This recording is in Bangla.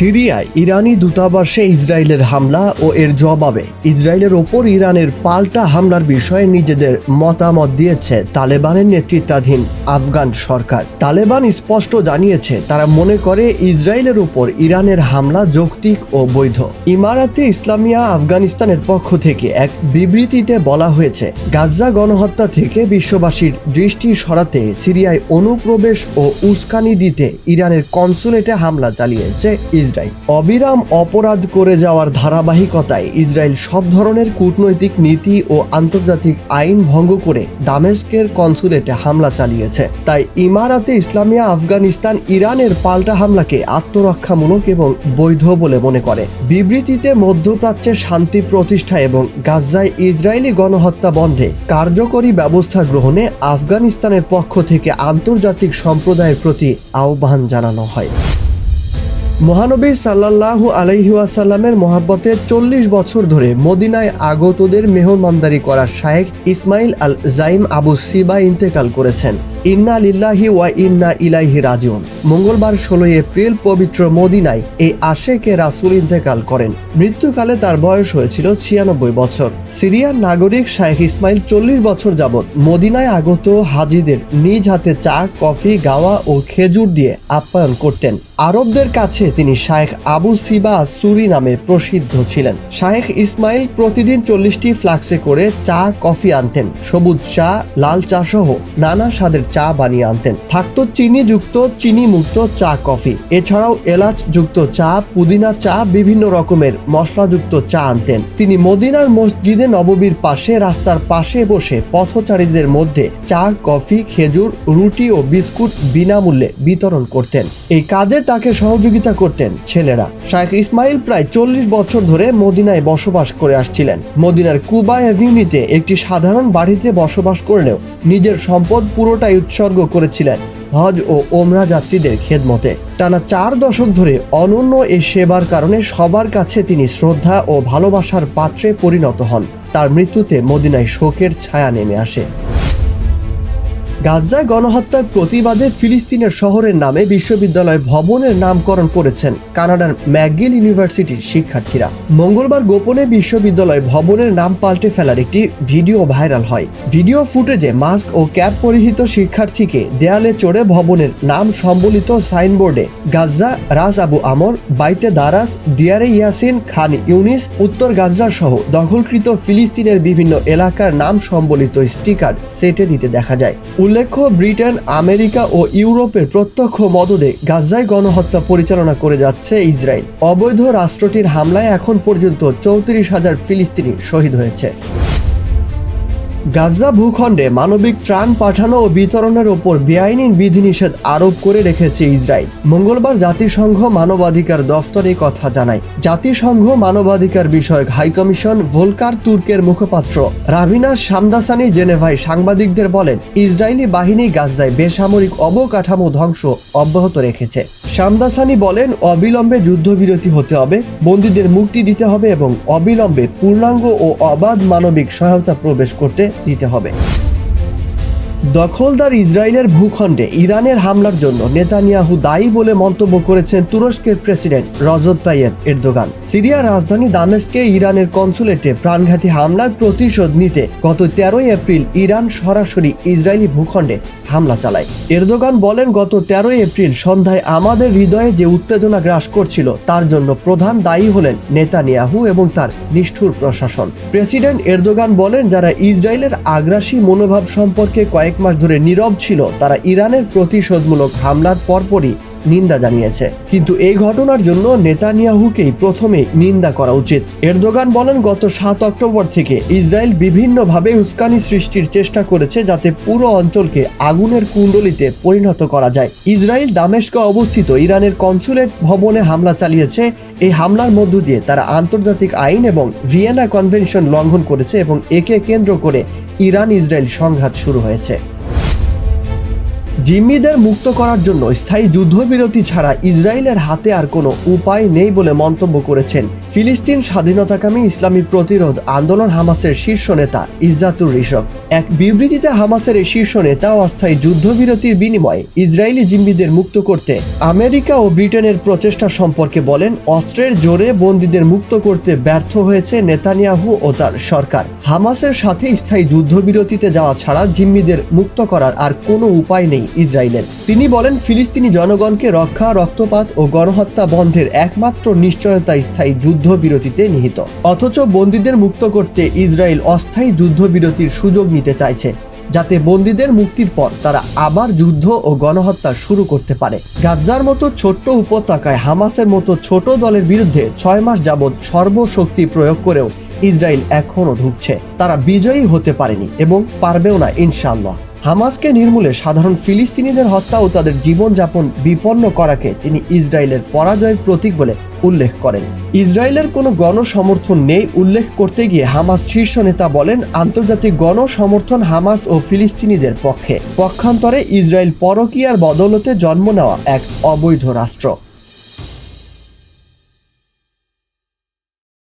সিরিয়ায় ইরানি দূতাবাসে ইসরায়েলের হামলা ও এর জবাবে। ইসরায়েলের ওপর ইরানের পাল্টা হামলার বিষয়ে নিজেদের মতামত দিয়েছে তালেবানের নেতৃত্বাধীন আফগান সরকার। তালেবান স্পষ্ট জানিয়েছে, তারা মনে করে ইসরায়েলের উপর ইরানের হামলা যৌক্তিক ও বৈধ। ইমারাতে ইসলামিয়া আফগানিস্তানের পক্ষ থেকে এক বিবৃতিতে বলা হয়েছে, গাজ্জা গণহত্যা থেকে বিশ্ববাসীর দৃষ্টি সরাতে সিরিয়ায় অনুপ্রবেশ ও উস্কানি দিতে ইরানের কনসুলেটে হামলা চালিয়েছে ইসরায়েল অবিরাম অপরাধ করে যাওয়ার ধারাবাহিকতায় ইসরায়েল সব ধরনের কূটনৈতিক নীতি ও আন্তর্জাতিক আইন ভঙ্গ করে দামেস্কের কনসুলেটে হামলা চালিয়েছে। তাই ইমারাতে ইসলামিয়া আফগানিস্তান ইরানের পাল্টা হামলাকে আত্মরক্ষামূলক এবং বৈধ বলে মনে করে। বিবৃতিতে মধ্যপ্রাচ্যের শান্তি প্রতিষ্ঠা এবং গাজ্জায় ইসরায়েলি গণহত্যা বন্ধে কার্যকরী ব্যবস্থা গ্রহণে আফগানিস্তানের পক্ষ থেকে আন্তর্জাতিক সম্প্রদায়ের প্রতি আহ্বান জানানো হয়। মহানবী সাল্লাল্লাহু আলাইহাসাল্লামের মহাব্বতের চল্লিশ বছর ধরে মদিনায় আগতদের মেহমানদারি করা শায়েখ ইসমাইল আল জাইম আবু সিবা ইন্তেকাল করেছেন। ইন্না লিল্লাহি ওয়া ইন্না ইলাইহি রাজিউন। মঙ্গলবার ষোলোই এপ্রিল পবিত্র মদিনায় এই আশেকে রাসুল ইন্তেকাল করেন। মৃত্যুকালে তার বয়স হয়েছিল ছিয়ানব্বই বছর। সিরিয়ার নাগরিক শায়েখ ইসমাইল চল্লিশ বছর যাবৎ মদিনায় আগত হাজিদের নিজ হাতে চা, কফি, গাওয়া ও খেজুর দিয়ে আপ্যায়ন করতেন। আরবদের কাছে তিনি শায়েখ আবু সিবা সুরি নামে প্রসিদ্ধ ছিলেন। শায়েখ ইসমাইল প্রতিদিন চল্লিশটি ফ্লাক্সে করে চা, কফি আনতেন। সবুজ চা, লাল চা সহ নানা স্বাদের চা বানিয়ে আনতেন। থাকতো চিনি যুক্ত চিনি মুক্ত চা কফি। এছাড়াও এলাচ যুক্ত চা, পুদিনা চা, বিভিন্ন রকমের মশলাযুক্ত চা আনতেন। তিনি মদিনার মসজিদে নববীর পাশে, রাস্তার পাশে বসে পথচারীদের মধ্যে চা, কফি, খেজুর, রুটি ও বিস্কুট বিনামূল্যে বিতরণ করতেন। এই কাজে তাকে সহযোগিতা করতেন ছেলেরা। শায়েখ ইসমাইল প্রায় চল্লিশ বছর ধরে মদিনায় বসবাস করে আসছিলেন। মদিনার কুবা অ্যাভিউনিতে একটি সাধারণ বাড়িতে বসবাস করলেও নিজের সম্পদ পুরোটাই উৎসর্গ করেছিলেন হজ ও ওমরা যাত্রীদের খেদমতে। টানা চার দশক ধরে অনন্য এ সেবার কারণে সবার কাছে তিনি শ্রদ্ধা ও ভালোবাসার পাত্রে পরিণত হন। তার মৃত্যুতে মদিনায় শোকের ছায়া নেমে আসে। গাজ্জায় গণহত্যার প্রতিবাদে ফিলিস্তিনের শহরের নামে বিশ্ববিদ্যালয় ভবনের নামকরণ করেছেন কানাডার ম্যাকগিল ইউনিভার্সিটির শিক্ষার্থীরা। মঙ্গলবার গোপনে বিশ্ববিদ্যালয় ভবনের নাম পাল্টে ফেলার একটি ভিডিও ভাইরাল হয়। ভিডিও ফুটেজে মাস্ক ও ক্যাপ পরিহিত শিক্ষার্থীকে দেয়ালে চড়ে ভবনের নাম সম্বলিত সাইনবোর্ডে গাজ্জা রাজ আবু আমর, বাইতে দারাস দিয়ারে ইয়াসিন, খান ইউনিস, উত্তর গাজ্জা সহ দখলকৃত ফিলিস্তিনের বিভিন্ন এলাকার নাম সম্বলিত স্টিকার সেটে দিতে দেখা যায়। উল্লেখ্য, ব্রিটেন, আমেরিকা ও ইউরোপের প্রত্যক্ষ মদদে গাজায় গণহত্যা পরিচালনা করে যাচ্ছে ইসরায়েল। অবৈধ রাষ্ট্রটির হামলায় এখন পর্যন্ত চৌত্রিশ হাজার ফিলিস্তিনি শহীদ হয়েছে। গাজা ভূখণ্ডে মানবিক ত্রাণ পাঠানো ও বিতরণের ওপর বেআইনি বিধিনিষেধ আরোপ করে রেখেছে ইসরায়েল। মঙ্গলবার জাতিসংঘ মানবাধিকার দফতর এই কথা জানায়। জাতিসংঘ মানবাধিকার বিষয়ক হাইকমিশন ভোলকার তুর্কের মুখপাত্র রাভিনা সামদাসানি জেনেভায় সাংবাদিকদের বলেন, ইসরায়েলি বাহিনী গাজায় বেসামরিক অবকাঠামো ধ্বংস অব্যাহত রেখেছে। শামদাসানি বলেন, অবিলম্বে যুদ্ধবিরতি হতে হবে, বন্দীদের মুক্তি দিতে হবে এবং অবিলম্বে পূর্ণাঙ্গ ও অবাধ মানবিক সহায়তা প্রবেশ করতে দিতে হবে। দখলদার ইসরায়েলের ভূখণ্ডে ইরানের হামলার জন্য নেতানিয়াহু দায়ী বলে মন্তব্য করেছেন তুরস্কের প্রেসিডেন্ট রজব তাইয়েব এরদোগান। সিরিয়ার রাজধানী দামেস্কে ইরানের কনসুলেটে প্রাণঘাতী হামলার প্রতিশোধ নিতে গত তেরোই এপ্রিল ইরান সরাসরি ইসরায়েলি ভূখণ্ডে হামলা চালায়। এরদোগান বলেন, গত তেরোই এপ্রিল সন্ধ্যায় আমাদের হৃদয়ে যে উত্তেজনা গ্রাস করছিল, তার জন্য প্রধান দায়ী হলেন নেতানিয়াহু এবং তার নিষ্ঠুর প্রশাসন। প্রেসিডেন্ট এরদোগান বলেন, যারা ইসরায়েলের আগ্রাসী মনোভাব সম্পর্কে কয়েক মাস ধরে নীরব ছিল। তারা ইরানের প্রতিশোধমূলক হামলার পরপরই নিন্দা জানিয়েছে। কিন্তু এই ঘটনার জন্য নেতানিয়াহুকেই প্রথমে নিন্দা করা উচিত। এরদোগান বলেন, গত সাত অক্টোবর থেকে ইসরায়েল বিভিন্নভাবে উস্কানি সৃষ্টির চেষ্টা করেছে যাতে পুরো অঞ্চলকে আগুনের কুণ্ডলিতে পরিণত করা যায়। ইসরায়েল দামেস্কে অবস্থিত ইরানের কনসুলেট ভবনে হামলা চালিয়েছে। এই হামলার মধ্য দিয়ে তারা আন্তর্জাতিক আইন এবং ভিয়েনা কনভেনশন লঙ্ঘন করেছে এবং একে কেন্দ্র করে ইরান ইসরায়েল সংঘাত শুরু হয়েছে। জিম্মিদের মুক্ত করার জন্য স্থায়ী যুদ্ধবিরতি ছাড়া ইসরায়েলের হাতে আর কোনো উপায় নেই বলে মন্তব্য করেছেন ফিলিস্তিন স্বাধীনতাকামী ইসলামী প্রতিরোধ আন্দোলন হামাসের শীর্ষ নেতা ইজাতুর রিশক এক বিবৃতিতে হামাসের এই শীর্ষ নেতা অস্থায়ী যুদ্ধবিরতির বিনিময়ে ইসরায়েলি জিম্মিদের মুক্ত করতে আমেরিকা ও ব্রিটেনের প্রচেষ্টা সম্পর্কে বলেন, অস্ত্রের জোরে বন্দীদের মুক্ত করতে ব্যর্থ হয়েছে নেতানিয়াহু ও তার সরকার। হামাসের সাথে স্থায়ী যুদ্ধবিরতিতে যাওয়া ছাড়া জিম্মিদের মুক্ত করার আর কোনো উপায় নেই। ইসরায়েলের। তিনি বলেন, ফিলিস্তিনি জনগণকে রক্ষা, রক্তপাত ও গণহত্যা বন্ধের একমাত্র নিশ্চয়তা স্থায়ী যুদ্ধবিরতিতে নিহিত। অথচ বন্দীদের মুক্ত করতে ইসরায়েল অস্থায়ী যুদ্ধবিরতির সুযোগ নিতে চাইছে, যাতে বন্দীদের মুক্তির পর তারা আবার যুদ্ধ ও গণহত্যা শুরু করতে পারে। গাজার মতো ছোট্ট উপত্যকায় হামাসের মতো ছোট দলের বিরুদ্ধে ছয় মাস যাবৎ সর্বশক্তি প্রয়োগ করেও ইসরায়েল এখনও ঢুকছে। তারা বিজয়ী হতে পারেনি এবং পারবেও না, ইনশাআল্লাহ। হামাসকে নির্মূলে সাধারণ ফিলিস্তিনিদের হত্যা ও তাদের জীবনযাপন বিপন্ন করাকে তিনি ইসরায়েলের পরাজয়ের প্রতীক বলে উল্লেখ করেন। ইসরায়েলের কোনো গণসমর্থন নেই উল্লেখ করতে গিয়ে হামাস শীর্ষ নেতা বলেন, আন্তর্জাতিক গণসমর্থন হামাস ও ফিলিস্তিনিদের পক্ষে। পক্ষান্তরে ইসরায়েল পরকীয়ার বদলতে জন্ম নেওয়া এক অবৈধ রাষ্ট্র।